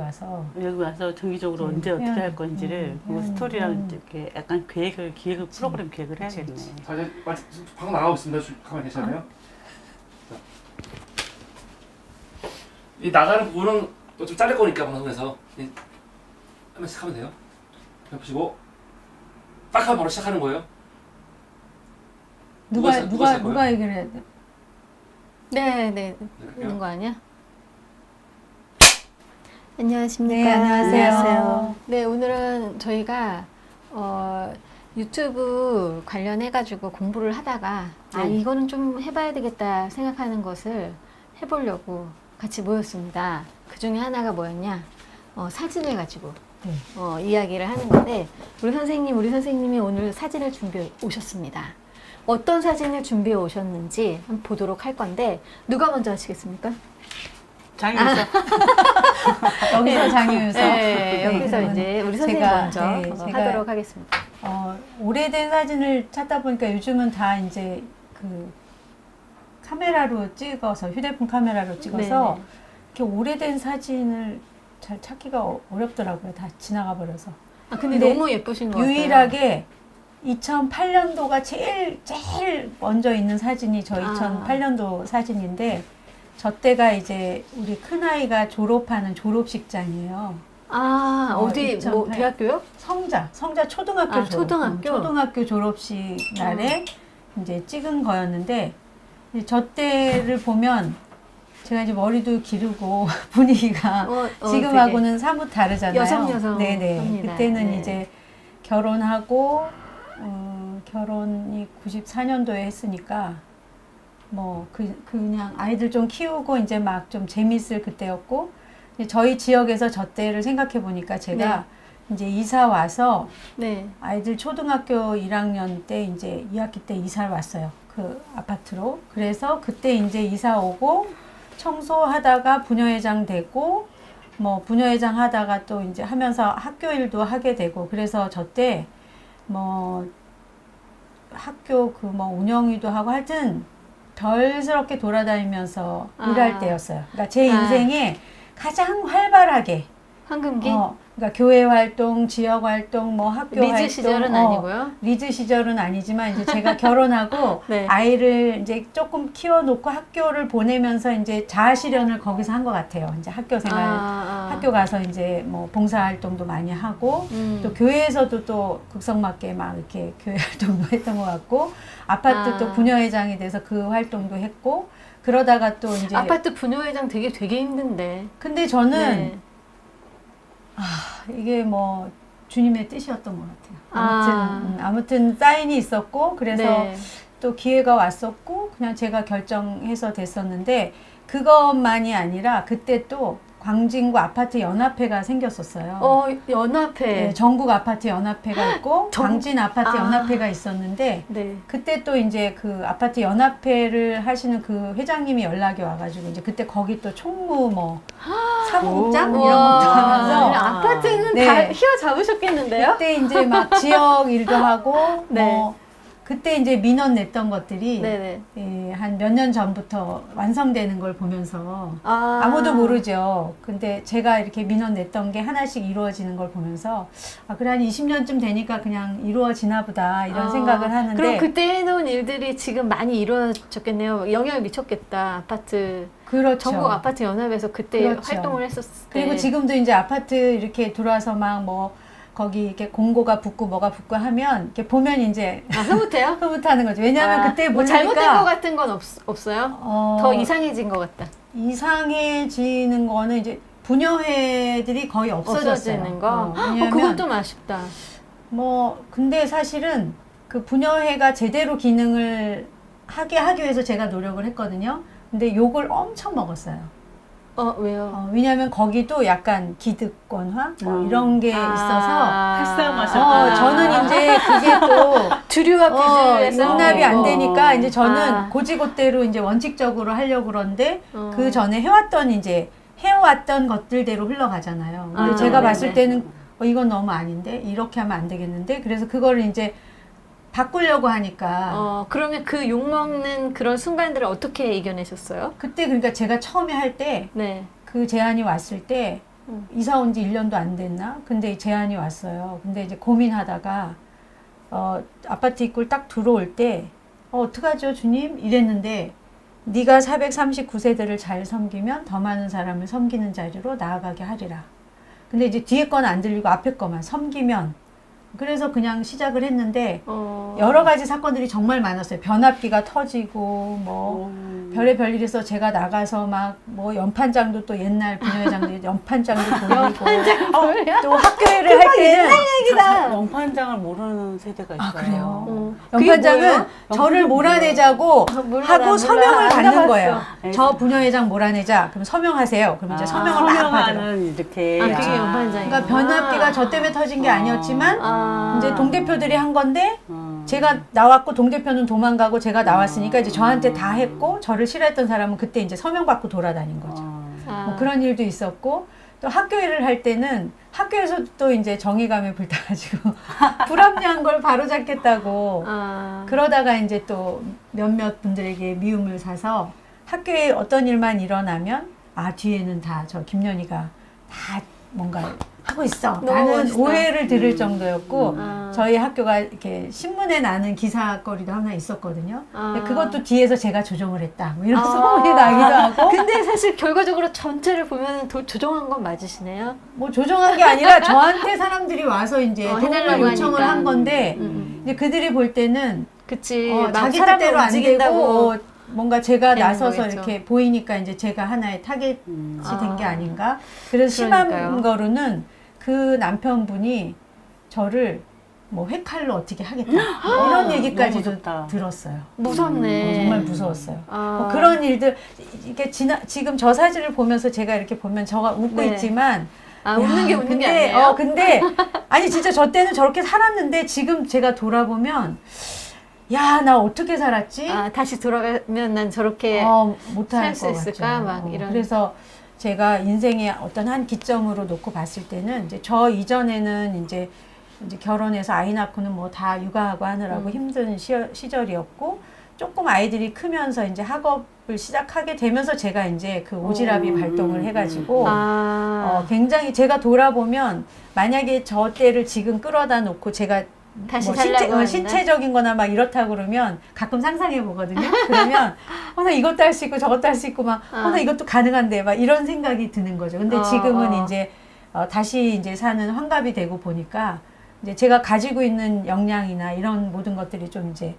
와서 여기 와서 정기적으로 음, 언제 어떻게 해야- 할 건지를 음, 그 해야- 스토리랑 음. 이렇게 약간 계획을 기획을 프로그램 해야겠네. 그치. 자 이제 말씀 방금 나가고 있습니다. 주- 가만히 계시나요? 자. 이 나가는 부분은 또 좀 자를 거니까 방송에서 이- 한번 시작하면 돼요. 해보시고 딱 하면 바로 시작하는 거예요. 누가 누가 누가 누가 얘기를 해야 돼? 네, 네. 네, 있는 할게요. 거 아니야? 안녕하십니까. 네 안녕하세요. 네, 오늘은 저희가 어, 유튜브 관련해가지고 공부를 하다가 아 네. 이거는 좀 해봐야 되겠다 생각하는 것을 해보려고 같이 모였습니다. 그 중에 하나가 뭐였냐? 어, 사진을 가지고 네. 어, 이야기를 하는 건데 우리 선생님, 우리 선생님이 오늘 사진을 준비해 오셨습니다. 어떤 사진을 준비해 오셨는지 한번 보도록 할 건데 누가 먼저 하시겠습니까? 장에서 여기서 장유서 네, 여기서 그러면 이제 우리 선생님 제가, 먼저 네, 어, 제가- 하도록 하겠습니다. 어, 오래된 사진을 찾다 보니까 요즘은 다 이제 그 카메라로 찍어서 휴대폰 카메라로 찍어서 네네. 이렇게 오래된 사진을 잘 찾기가 어- 어렵더라고요. 다 지나가 버려서. 아 근데, 근데 너무 예쁘신 것 같아요. 유일하게 2008년도가 제일 제일 먼저 있는 사진이 저 아. 2008년도 사진인데 저 때가 이제 우리 큰 아이가 졸업하는 졸업식장이에요. 아 어, 어디 뭐 2008. 대학교요? 성자, 성자 초등학교 아, 졸업, 초등학교? 음, 초등학교 졸업식 날에 이제 찍은 거였는데 이제 저 때를 보면 제가 이제 머리도 기르고 분위기가 어, 어, 지금하고는 사뭇 다르잖아요. 여성, 여성 네네. 합니다. 그때는 네. 이제 결혼하고 어, 결혼이 94년도에 했으니까 뭐 그, 그냥 아이들 좀 키우고 이제 막 좀 재밌을 그때였고 저희 지역에서 저 때를 생각해 보니까 제가 이제 이사 와서 네. 아이들 초등학교 1학년 때 이제 2학기 때 이사를 왔어요. 그 아파트로. 그래서 그때 이제 이사 오고 청소하다가 부녀회장 되고 뭐 부녀회장 하다가 또 이제 하면서 학교 일도 하게 되고 그래서 저 때 뭐 학교 그 뭐 운영위도 하고 하여튼 별스럽게 돌아다니면서 아. 일할 때였어요. 그러니까 제 아. 인생에 가장 활발하게 황금기 어, 그러니까 교회 활동, 지역 활동, 뭐 학교 리즈 활동, 시절은 어, 아니고요. 리즈 시절은 아니지만 이제 제가 결혼하고 네. 아이를 이제 조금 키워놓고 학교를 보내면서 이제 자아 실현을 거기서 한 것 같아요. 이제 학교 생활, 아, 아. 학교 가서 이제 뭐 봉사 활동도 많이 하고 음. 또 교회에서도 또 극성맞게 막 이렇게 교회 활동도 했던 것 같고 아파트 아. 또 부녀회장이 돼서 그 활동도 했고 그러다가 또 이제 아파트 분녀회장 되게 되게 힘든데. 근데 저는 네. 이게 뭐 주님의 뜻이었던 것 같아요. 아무튼 아. 음, 아무튼 사인이 있었고 그래서 네. 또 기회가 왔었고 그냥 제가 결정해서 됐었는데 그것만이 아니라 그때 또 광진구 아파트 연합회가 생겼었어요. 어 연합회. 네, 전국 아파트 연합회가 있고 전- 광진 아파트 아. 연합회가 있었는데 네. 그때 또 이제 그 아파트 연합회를 하시는 그 회장님이 연락이 와가지고 이제 그때 거기 또 총무 뭐 사무국장 오. 이런 것도 와, 하면서 아파트는 네. 다 휘어 잡으셨겠는데요? 그때 이제 막 지역 일도 하고 네. 뭐 그때 이제 민원 냈던 것들이. 예, 한몇 년 전부터 완성되는 걸 보면서 아. 아무도 모르죠. 근데 제가 이렇게 민원 냈던 게 하나씩 이루어지는 걸 보면서 아 그래 한 20년쯤 되니까 그냥 이루어지나 보다 이런 아, 생각을 하는데 그럼 그때 해놓은 일들이 지금 많이 이루어졌겠네요. 영향을 미쳤겠다. 아파트 그렇죠. 전국 아파트 연합에서 그때 그렇죠. 활동을 했었을 때. 그리고 지금도 이제 아파트 이렇게 들어와서 막뭐 거기 이렇게 공고가 붙고 뭐가 붙고 하면 이렇게 보면 이제 아 흐뭇해요? 흐뭇하는 거죠. 왜냐하면 아, 그때 뭐 보니까 잘못된 것 같은 건 없, 없어요? 어, 더 이상해진 것 같다. 이상해지는 거는 이제 분녀회들이 거의 없어졌어요. 없어지는 거. 어, 어, 그건 좀 아쉽다. 뭐 근데 사실은 그 분녀회가 제대로 기능을 하게 하기 위해서 제가 노력을 했거든요. 근데 욕을 엄청 먹었어요. 어 왜요? 어, 왜냐하면 거기도 약간 기득권화 뭐 음. 이런 게 있어서 활성화하셨구나. 어, 저는 이제 그게 또 주류와 어, 비주류에서 용납이 안 되니까 이제 저는 아. 고지고대로 이제 원칙적으로 하려고 그러는데 어. 그 전에 해왔던 이제 해왔던 것들대로 흘러가잖아요. 근데 아, 제가 네네. 봤을 때는 어, 이건 너무 아닌데 이렇게 하면 안 되겠는데 그래서 그거를 이제 바꾸려고 하니까 어 그러면 그 욕 먹는 그런 순간들을 어떻게 이겨내셨어요? 그때 그러니까 제가 처음에 할때그 네. 제안이 왔을 때 음. 이사 온 지 1년도 안 됐나? 근데 제안이 왔어요. 근데 이제 고민하다가 어, 아파트 입구를 딱 들어올 때 어, 어떡하죠, 주님? 이랬는데 네가 439세대를 잘 섬기면 더 많은 사람을 섬기는 자리로 나아가게 하리라. 근데 이제 뒤에 건 안 들리고 앞에 거만 섬기면 그래서 그냥 시작을 했는데 어. 여러 가지 사건들이 정말 많았어요. 변압기가 터지고 뭐 음. 별의 별 일에서 제가 나가서 막 뭐 연판장도 또 옛날 부녀회장들 연판장도 돌리고 어, 또 학교회를 할 때는 얘기다. 연판장을 모르는 세대가 있어요. 아, 그래요? 어. 그게 연판장은 뭐예요? 저를 연판장은 몰아내자고 아, 몰라, 하고 몰라. 서명을 안 받는. 거예요. 네. 저 부녀회장 몰아내자. 그럼 서명하세요. 그럼 이제 아, 서명을. 서명하는 이렇게. 아, 그게 연판장이구나. 그러니까 변압기가 저 때문에 터진 게 아. 아니었지만 아. 이제 동대표들이 한 건데 음. 제가 나왔고 동대표는 도망가고 제가 나왔으니까 이제 저한테 다 했고 저를 싫어했던 사람은 그때 이제 서명 받고 돌아다닌 거죠. 어. 아. 뭐 그런 일도 있었고 또 학교 일을 할 때는 학교에서 또 이제 정의감에 불타가지고 불합리한 걸 바로잡겠다고 아. 그러다가 이제 또 몇몇 분들에게 미움을 사서 학교에 어떤 일만 일어나면 아 뒤에는 다 저 김연희가 다 뭔가 하고 있어 너무 나는 멋있다. 오해를 들을 음. 정도였고 아. 저희 학교가 이렇게 신문에 나는 기사거리도 하나 있었거든요. 아. 그것도 뒤에서 제가 조정을 했다. 뭐 이런 아. 소문이 나기도 하고 근데 사실 결과적으로 전체를 보면 도, 조정한 건 맞으시네요. 뭐 조정한 게 아니라 저한테 사람들이 와서 이제 어, 도움을 요청을 하니까. 한 건데 음. 이제 그들이 볼 때는 그치. 어, 막 자기 뜻대로 안. 되고 어, 뭔가 제가 나서서 거겠죠. 이렇게 보이니까 이제 제가 하나의 타겟이 음. 된게 아. 아닌가. 그래서 심한 그러니까요. 거로는 그 남편분이 저를 뭐 회칼로 어떻게 하겠다 뭐 이런 얘기까지도 무섭다. 들었어요. 무섭네. 어, 정말 무서웠어요. 아. 뭐 그런 일들 이게 지나 지금 저 사진을 보면서 제가 이렇게 보면 저가 웃고 네. 있지만 아, 웃는 게 야, 웃는 근데, 게 아니에요? 어 근데 아니 진짜 저 때는 저렇게 살았는데 지금 제가 돌아보면 야 나 어떻게 살았지? 아, 다시 돌아가면 난 저렇게 어, 못할 살수 것 있을까? 막 어, 이런. 그래서 제가 인생의 어떤 한 기점으로 놓고 봤을 때는 이제 저 이전에는 이제 이제 결혼해서 아이 낳고는 뭐 다 육아하고 하느라고 음. 힘든 시, 시절이었고 조금 아이들이 크면서 이제 학업을 시작하게 되면서 제가 이제 그 오지랖이 음, 발동을 음, 해가지고 아, 어, 굉장히 제가 돌아보면 만약에 저 때를 지금 끌어다 놓고 제가 다시 뭐 신체, 어, 하는데? 신체적인 거나 막 이렇다 그러면 가끔 상상해 보거든요. 그러면 어, 나 이것도 할 수 있고 저것도 할 수 있고 막 어, 나 아. 이것도 가능한데 막 이런 생각이 드는 거죠. 근데 어, 지금은 어. 이제 어, 다시 이제 사는 환갑이 되고 보니까 이제 제가 가지고 있는 역량이나 이런 모든 것들이 좀 이제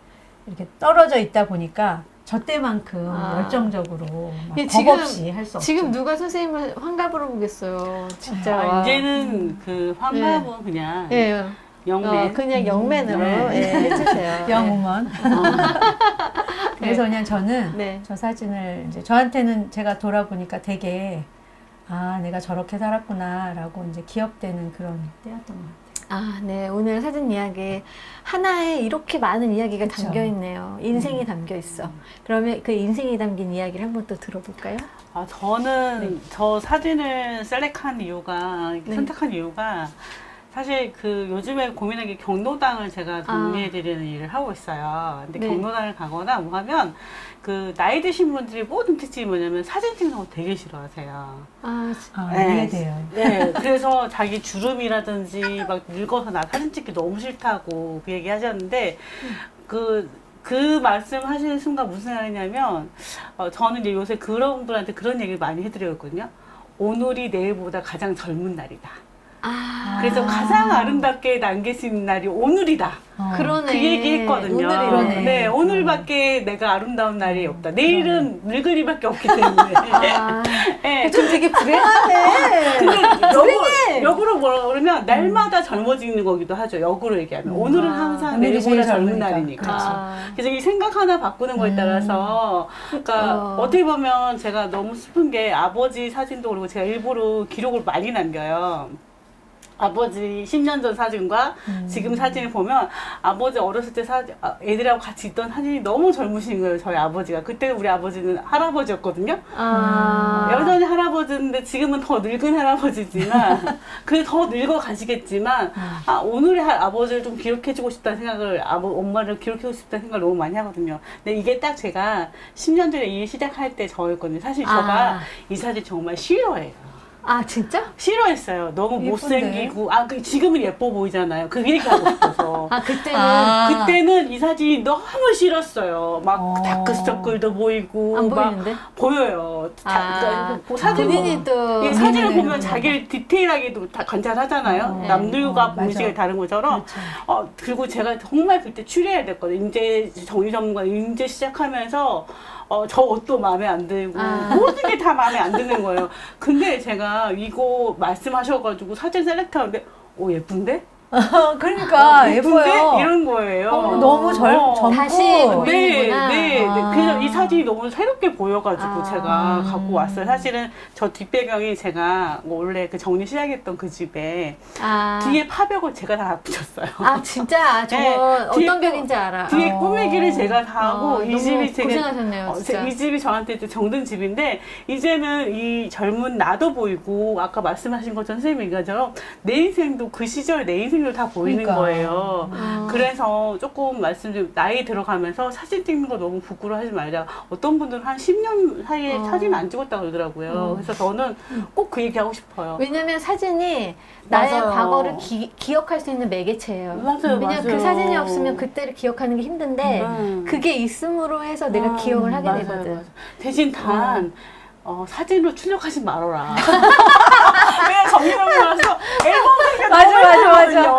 이렇게 떨어져 있다 보니까 저 때만큼 아. 열정적으로 겁 지금- 없이 할 수 없죠. 지금 누가 선생님을 환갑으로 보겠어요. 진짜. 아, 와. 이제는 그 황갑은 그냥 예. 영맨. 어, 그냥 영맨으로 네. 예, 해주세요. 영우먼. 그래서 그냥 저는 네. 저 사진을 이제 저한테는 제가 돌아보니까 되게 아 내가 저렇게 살았구나라고 이제 기억되는 그런 때였던 것 같아요. 아, 네. 오늘 사진 이야기 하나에 이렇게 많은 이야기가 그쵸. 담겨 있네요. 인생이 담겨 있어. 그러면 그 인생이 담긴 이야기를 한번 또 들어볼까요? 아, 저는 네. 저 사진을 셀렉한 이유가, 네. 선택한 이유가, 사실 그 요즘에 고민한 게 경로당을 제가 동의해드리는 일을 하고 있어요. 근데 네. 경로당을 가거나 뭐 하면 그 나이 드신 분들이 모든 특징이 뭐냐면 사진 찍는 거 되게 싫어하세요. 아, 아, 네. 이해돼요. 네, 그래서 자기 주름이라든지 막 늙어서 나 사진 찍기 너무 싫다고 그 얘기 하셨는데, 그, 그 말씀 하시는 순간 무슨 생각이냐면, 어, 저는 이제 요새 그런 분한테 그런 얘기를 많이 해드렸거든요. 오늘이 내일보다 가장 젊은 날이다. 아. 그래서 가장 아름답게 남기신 날이 오늘이다. 어. 그러네. 그 얘기 했거든요. 오늘이네. 네, 오늘밖에 내가 아름다운 날이 없다. 내일은 늙은이밖에 없기 때문에. 아, 네. 좀 되게 불행하네. 근데 역으로, 역으로 뭐라 그러면 날마다 젊어지는 거기도 하죠. 역으로 얘기하면 음. 오늘은 아, 항상 제일 내일보다 젊은 젊으니까. 날이니까. 그렇지. 아, 그래서 이 생각 하나 바꾸는 거에 음. 따라서 그러니까 어. 어. 떻게 보면 제가 너무 슬픈 게 아버지 사진도 그리고 제가 일부러 기록을 많이 남겨요. 아버지 10년 전 사진과 음. 지금 사진을 보면 아버지 어렸을 때 사진, 아, 애들하고 같이 있던 사진이 너무 젊으신 거예요, 저희 아버지가. 그때 우리 아버지는 할아버지였거든요. 아. 여전히 할아버지인데 지금은 더 늙은 할아버지지만 그더 늙어 가시겠지만 아 오늘의 할 아버지를 좀 기록해주고 싶다는 생각을 아버 엄마를 기록해주고 싶다는 생각을 너무 많이 하거든요. 근데 이게 딱 제가 10년 전에 일 시작할 때 저였거든요. 사실 아. 제가 이 사진 정말 싫어해요. 아 진짜? 싫어했어요. 너무 예쁜데? 못생기고 아 그 지금은 예뻐 보이잖아요. 그 얘기하고 싶어서. 아 그때는 아. 그때는 이 사진이 너무 싫었어요. 막 어. 다크서클도 보이고 안 막 보이는데? 보여요. 자, 아, 그러니까 그 사진 본인이 또이 사진을 보면 자기를 디테일하게도 다 관찰하잖아요. 어, 네. 남들과 어. 음식이 다른 것처럼. 그렇죠. 어, 그리고 제가 정말 그때 추리해야 됐거든요. 이제 정리 전문가 이제 시작하면서 어, 저 옷도 마음에 안 들고 아. 모든 게 다 마음에 안 드는 거예요. 근데 제가 이거 말씀하셔가지고 사진 셀렉트하는데 오 예쁜데? 그러니까 어, 예쁜데? 예뻐요. 이런 거예요. 어, 너무 젊, 어. 젊고 다시 네. 네, 네. 아. 그래서 이 사진이 너무 새롭게 보여가지고 아. 제가 갖고 왔어요. 사실은 저 뒷배경이 제가 원래 그 정리 시작했던 그 집에 아, 뒤에 파벽을 제가 다 붙였어요. 아 진짜 저 네, 어떤 거- 벽인지 알아. 뒤에 어. 꾸미기를 제가 다 하고 어, 이 집이 되게 고생하셨네요, 어, 진짜. 제- 이 집이 저한테 이제 정든 집인데 이제는 이 젊은 나도 보이고 아까 말씀하신 것처럼 선생님 얘기처럼 내 인생도 그 시절 내 인생 도다 보이는 그러니까. 거예요. 어. 그래서 조금 말씀드리면 나이 들어가면서 사진 찍는 거 너무 부끄러워하지 말자. 어떤 분들은 한 10년 사이에 어. 사진 안 찍었다고 그러더라고요. 그래서 저는 꼭 그 얘기하고 싶어요. 왜냐면 사진이 나의 맞아요. 과거를 기, 기억할 수 있는 매개체예요. 맞아요, 왜냐면 맞아요. 그 사진이 없으면 그때를 기억하는 게 힘든데 음. 그게 있음으로 해서 내가 아, 기억을 하게 맞아요, 되거든. 맞아요. 대신 단 어, 사진으로 출력하지 말아라. 왜냐면 정리하면서 앨범 생각 맞아, 맞아, 맞아.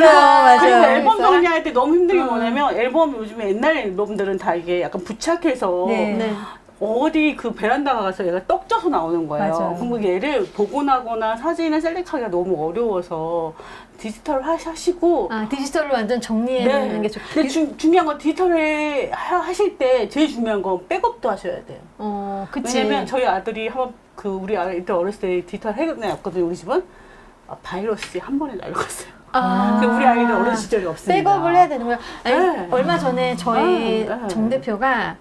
맞아, 맞아. 그리고 맞아. 앨범? 정리할 때 너무 힘든 게 어. 뭐냐면 앨범 요즘에 옛날 앨범들은 다 이게 약간 부착해서 네. 네. 어디 그 베란다 가서 얘가 떡 져서 나오는 거예요. 맞아요. 그럼 얘를 복원하거나 사진을 셀렉하기가 너무 어려워서 디지털 하시고 아 디지털로 완전 정리해 놓는 게 좋. 근데 주, 중요한 건 디지털에 하- 하실 때 제일 중요한 건 백업도 하셔야 돼요. 어, 그치. 왜냐면 저희 아들이 한번 그 우리 아이 때 어렸을 때 디지털 해냈거든요. 우리 집은 아, 바이러스 한 번에 날려갔어요. 아, 그 우리 아이는 어린 시절이 없습니다. 백업을 해야 되는. 아니, 네. 얼마 전에 저희 아, 네. 정 대표가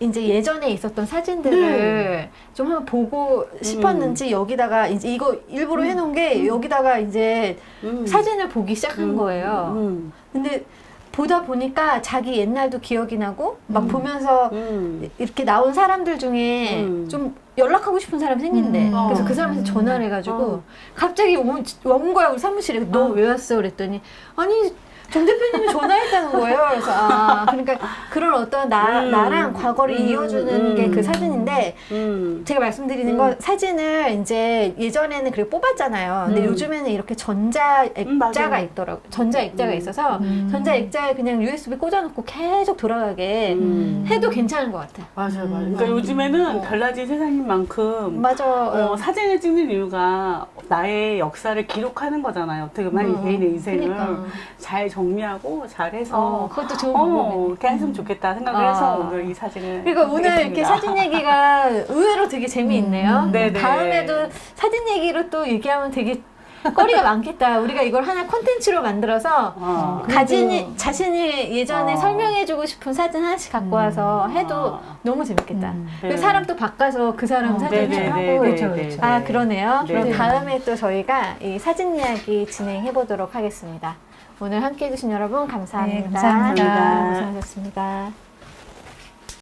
이제 예전에 있었던 사진들을 네. 좀 한번 보고 싶었는지 여기다가 이제 이거 일부러 해놓은 게 여기다가 이제 음. 사진을 보기 시작한 음, 거예요. 음, 근데 보다 보니까 자기 옛날도 기억이 나고 막 음. 보면서 음. 이렇게 나온 사람들 중에 음. 좀 연락하고 싶은 사람이 생긴대. 음. 그래서 어. 그 사람한테 전화를 해가지고 어. 갑자기 온, 온 거야 우리 사무실에. 너 어. 왜 왔어? 그랬더니 아니 정 대표님이 전화했다는 거예요. 그래서 아 그러니까 그런 어떤 나 음. 나랑 과거를 음. 이어주는 음. 게그 사진인데 음. 제가 말씀드리는 음. 건 사진을 이제 예전에는 그렇게 뽑았잖아요. 근데 음. 요즘에는 이렇게 전자 음. 액자가 있더라고. 전자 액자가 음. 있어서 음. 전자 액자에 그냥 USB 꽂아놓고 계속 돌아가게 음. 해도 괜찮은 것 같아. 맞아요, 맞아요. 음. 그러니까 요즘에는 어. 달라진 세상인 만큼 맞아. 어, 어. 사진을 찍는 이유가 나의 역사를 기록하는 거잖아요. 어떻게 보면 어, 개인의 인생을 그러니까. 잘 정 리하고 잘해서 어, 그것도 좋은 어, 방법이네. 이렇게 했으면 좋겠다 생각을 아. 해서 오늘 이 사진을 그러니까 오늘 이렇게 선택했습니다. 사진 얘기가 의외로 되게 재미있네요. 음, 네네. 다음에도 사진 얘기로 또 얘기하면 되게 거리가 많겠다. 우리가 이걸 하나 콘텐츠로 만들어서 어. 가진이 자신이 예전에 어. 설명해주고 싶은 사진 하나씩 갖고 와서 해도 아. 너무 재밌겠다. 음. 그리고 네. 사람 또 바꿔서 그 사람 어, 사진을 네네네, 하고 네, 그렇죠, 네, 그렇죠. 네. 아 그러네요. 네. 그럼 네. 다음에 또 저희가 이 사진 이야기 진행해 보도록 하겠습니다. 오늘 함께 해주신 여러분 감사합니다. 네, 감사합니다. 고생하셨습니다.